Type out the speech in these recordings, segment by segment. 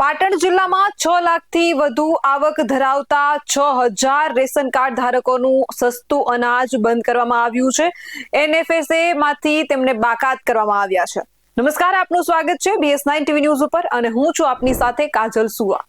પાટણ જિલ્લામાં છ લાખથી વધુ આવક ધરાવતા છ હજાર રેશન કાર્ડ ધારકોનું સસ્તું અનાજ બંધ કરવામાં આવ્યું છે. એનએફએસએ માંથી તેમને બાકાત કરવામાં આવ્યા છે. નમસ્કાર, આપનું સ્વાગત છે બીએસ નાઇન ટીવી ન્યૂઝ ઉપર અને હું છું આપની સાથે કાજલ સુવા.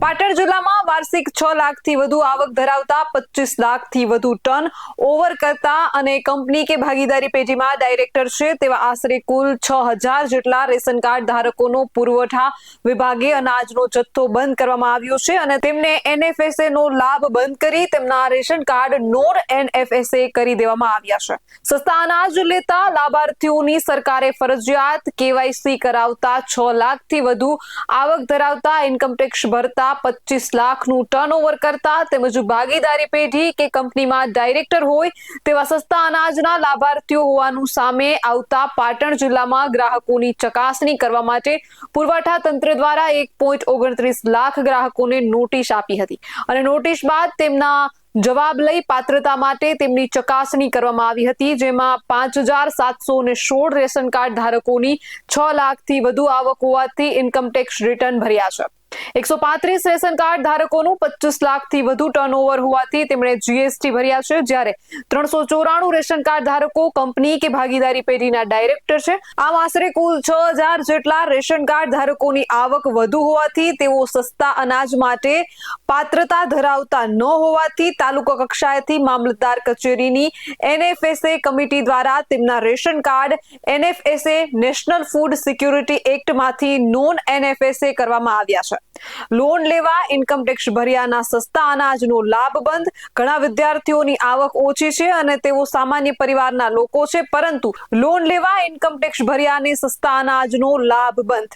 પાટણ જિલ્લામાં વાર્ષિક છ લાખથી વધુ આવક ધરાવતા પચીસ લાખથી વધુ ટન ઓવર કરતા અને કંપની કે ભાગીદારી પેઢીમાં ડાયરેક્ટર છે તેવા આશરે કુલ છ હજાર જેટલા રેશન કાર્ડ ધારકોનો પુરવઠા વિભાગે અનાજનો જથ્થો બંધ કરવામાં આવ્યો છે અને તેમને એનએફએસએ નો લાભ બંધ કરી તેમના રેશન કાર્ડ નોન એનએફએસએ કરી દેવામાં આવ્યા છે. સસ્તા અનાજ લેતા લાભાર્થીઓની સરકારે ફરજિયાત કેવાયસી કરાવતા છ લાખથી વધુ આવક ધરાવતા ઇન્કમટેક્સ ભરતા પચીસ લાખનું ટર્નઓવર કરતા તેમજ ભાગીદારી પેઢી કે કંપનીમાં ડાયરેક્ટર હોય તેવા સસ્તા અનાજના લાભાર્થીઓ હોવાનું સામે આવતા પાટણ જિલ્લામાં ગ્રાહકોની ચકાસણી કરવા માટે પુરવઠા તંત્ર દ્વારા એક પોઈન્ટ ઓગણત્રીસ લાખ ગ્રાહકોને નોટિસ આપી હતી અને નોટિસ બાદ તેમના જવાબ લઈ પાત્રતા માટે તેમની ચકાસણી કરવામાં આવી હતી, જેમાં પાંચ હજાર સાતસો ને સોળ રેશન કાર્ડ ધારકોની છ લાખથી વધુ આવક હોવાથી ઇન્કમટેક્સ રિટર્ન ભર્યા છે. એકસો પાંત્રીસ રેશન કાર્ડ ધારકોનું પચીસ લાખથી વધુ ટર્નઓવર હોવાથી તેમણે જીએસટી ભર્યા છે. જ્યારે ત્રણસો ચોરાણું રેશન કાર્ડ ધારકો કંપની કે ભાગીદારી પેઢીના ડાયરેક્ટર છે. આમ આશરે કુલ છ હજાર જેટલા રેશન કાર્ડ ધારકોની આવક વધુ હોવાથી તેઓ સસ્તા અનાજ માટે પાત્રતા ધરાવતા ન હોવાથી તાલુકા કક્ષાએથી મામલતદાર કચેરીની એનએફએસએ કમિટી દ્વારા તેમના ration card NFSA national food security એક્ટમાંથી non NFSA કરવામાં આવ્યા છે. લોન લેવા ઇન્કમટેક્સ ભર્યાના સસ્તા અનાજનો લાભ બંધ. ઘણા વિદ્યાર્થીઓની આવક ઓછી છે અને તેઓ સામાન્ય પરિવારના લોકો છે, પરંતુ લોન લેવા ઇન્કમટેક્સ ભર્યાને સસ્તા અનાજનો લાભ બંધ.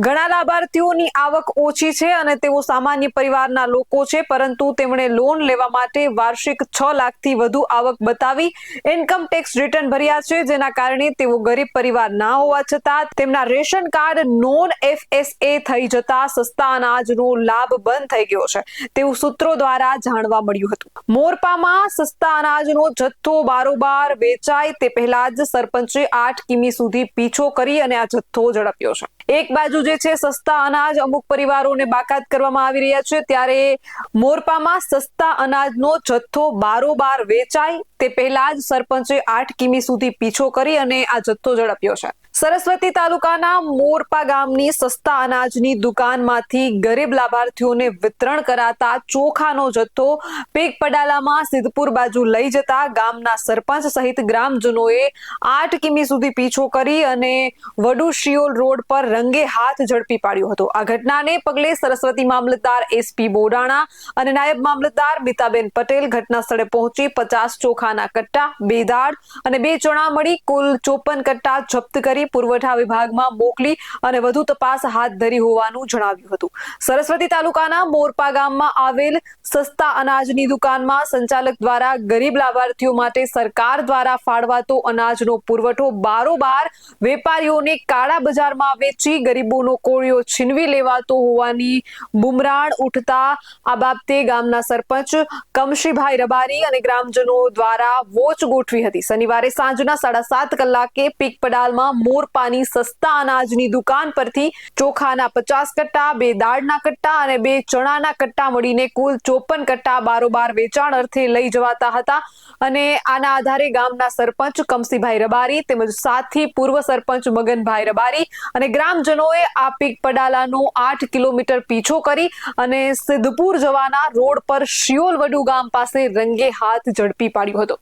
ઘણા લાભાર્થીઓની આવક ઓછી છે અને તેઓ સામાન્ય પરિવારના લોકો છે, પરંતુ તેમણે લોન લેવા માટે વાર્ષિક છ લાખથી વધુ આવક બતાવી ઇન્કમ ટેક્સ રિટર્ન ભર્યા છે, જેના કારણે તેઓ ગરીબ પરિવાર ના હોવા છતાં તેમના રેશન કાર્ડ નોન એફએસએ થઈ જતા સસ્તા અનાજનો લાભ બંધ થઈ ગયો છે. તેવું સૂત્રો દ્વારા જાણવા મળ્યું હતું. મોરપામાં સસ્તા અનાજનો જથ્થો બારોબાર વેચાય તે પહેલા જ સરપંચે આઠ કિમી સુધી પીછો કરી અને આ જથ્થો ઝડપ્યો છે. એક બાજુ જે છે, સસ્તા અનાજ અમુક પરિવારોને બાકાત કરવામાં આવી રહ્યા છે. ત્યારે મોરપામાં સસ્તા અનાજનો જથ્થો બારોબાર વેચાય. તે પહેલા જ સરપંચે આઠ કિમી સુધી પીછો કરી અને આ જથ્થો ઝડપ્યો છે. સરસ્વતી તાલુકાના મોરપા ગામની સસ્તા અનાજની દુકાનમાંથી ગરીબ લાભાર્થીઓને વિતરણ કરાતા ચોખાનો જથ્થો પેક પડાલામાં સિદ્ધપુર બાજુ લઈ જતા ગામના સરપંચ સહિત ગ્રામજનોએ આઠ કિમી સુધી પીછો કરી અને વડુ શિયોલ રોડ પર રંગે હાથ ઝડપી પાડ્યો હતો. આ ઘટનાને પગલે સરસ્વતી મામલતદાર એસપી બોડાણા અને નાયબ મામલતદાર મિતાબેન પટેલ ઘટના સ્થળે પહોંચી પચાસ ચોખાના કટ્ટા બે દાળ અને બે ચણા મળી કુલ ચોપન કટ્ટા જપ્ત કરી પુરવઠા વિભાગમાં મોકલી અને વધુ તપાસ હાથ ધરી હોવાનું જણાવ્યું હતું. સરસ્વતી તાલુકાના મોરપા ગામમાં આવેલ સસ્તા અનાજની દુકાનમાં સંચાલક દ્વારા ગરીબ લાભાર્થીઓ માટે સરકાર દ્વારા ફાળવાતો અનાજનો પુરવઠો બારોબાર વેપારીઓને કાળા બજારમાં વેચી ગરીબોનો કોળિયો છીનવી લેવાતો હોવાની બુમરાણ ઉઠતા આ બાબતે ગામના સરપંચ કમશીભાઈ રબારી અને ગ્રામજનો દ્વારા વોચ ગોઠવી હતી. શનિવારે સાંજના સાડા સાત કલાકે પીક પડાલમાં મોરપાની સસ્તા અનાજની દુકાન પરથી ચોખાના પચાસ કટ્ટા, બે દાળના કટ્ટા અને બે ચણાના કટ્ટા મળીને કુલ ચોપન કટ્ટા બારોબાર વેચાણ અર્થે લઈ જવાતા હતા. અને આના આધારે ગામના સરપંચ કમસીભાઈ રબારી તેમજ સાથી પૂર્વ સરપંચ મગનભાઈ રબારી અને ગ્રામજનોએ આ પીક પડાલાનો આઠ કિલોમીટર પીછો કરી અને સિદ્ધપુર જવાના રોડ પર શિયોલ વડુ ગામ પાસે રંગે હાથ ઝડપી પાડ્યો હતો.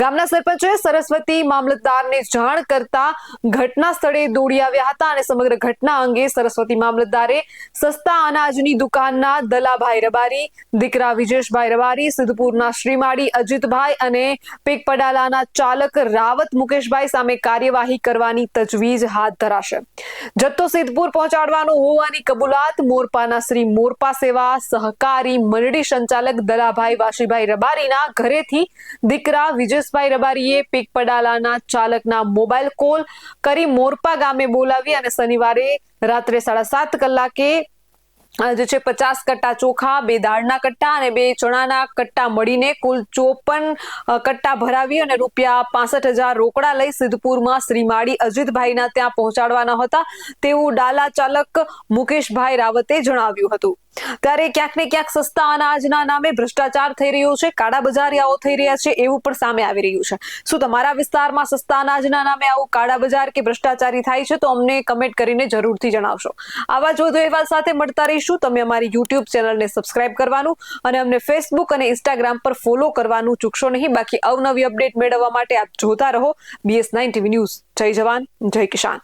ગામના સરપંચે સરસ્વતી મામલતદારને જાણ કરતા ઘટના સ્થળે દોડી આવ્યા હતા અને સમગ્ર ઘટના અંગે સરસ્વતી મામલતદારે સસ્તા અનાજની દુકાનના દલાભાઈ રબારી, દીકરા વિજેશભાઈ રબારી, સિદ્ધપુરના શ્રીમાળી અજીતભાઈ અને પેકપડાલાના ચાલક રાવત મુકેશભાઈ સામે કાર્યવાહી કરવાની તજવીજ હાથ ધરાશે. જથ્થો સિદ્ધપુર પહોંચાડવાનો હોવાની કબૂલાત મોરપાના શ્રી મોરપા સેવા સહકારી મંડળી સંચાલક દલાભાઈ વાશીભાઈ રબારીના ઘરેથી દીકરા વિજેશભાઈ રબારીએ પેકપડાલાના ચાલકના મોબાઈલ કોલ કરી મોરપા ગામે બોલાવી અને શનિવારે રાત્રે સાડા સાત કલાકે જે છે પચાસ કટ્ટા ચોખા, બે દાળના કટ્ટા અને બે ચણાના કટ્ટા મળીને કુલ ચોપન કટ્ટા ભરાવી અને રૂપિયા પાસઠ હજાર રોકડા લઈ સિદ્ધપુરમાં શ્રીમાળી અજીતભાઈના ત્યાં પહોંચાડવાના હતા. તેવું ડાલા ચાલક મુકેશભાઈ રાવતે જણાવ્યું હતું. ત્યારે ક્યાંક ને ક્યાંક સસ્તા અનાજના નામે ભ્રષ્ટાચાર થઈ રહ્યો છે, કાળા બજારિયાઓ થઈ રહ્યા છે, એવું પણ સામે આવી રહ્યું છે. શું તમારા વિસ્તારમાં સસ્તા અનાજના નામે આવું કાળા બજાર કે ભ્રષ્ટાચારી થાય છે તો અમને કમેન્ટ કરીને જરૂરથી જણાવશો. આવા જોધો એવા સાથે મળતા રહીશું. તમે અમારી યુટ્યુબ ચેનલને સબસ્ક્રાઇબ કરવાનું અને અમને ફેસબુક અને ઇન્સ્ટાગ્રામ પર ફોલો કરવાનું ચૂકશો નહીં. બાકી અવનવી અપડેટ મેળવવા માટે આપ જોતા રહો. બીએસ નાઇન ટીવી ન્યૂઝ જય જવાન, જય કિસાન.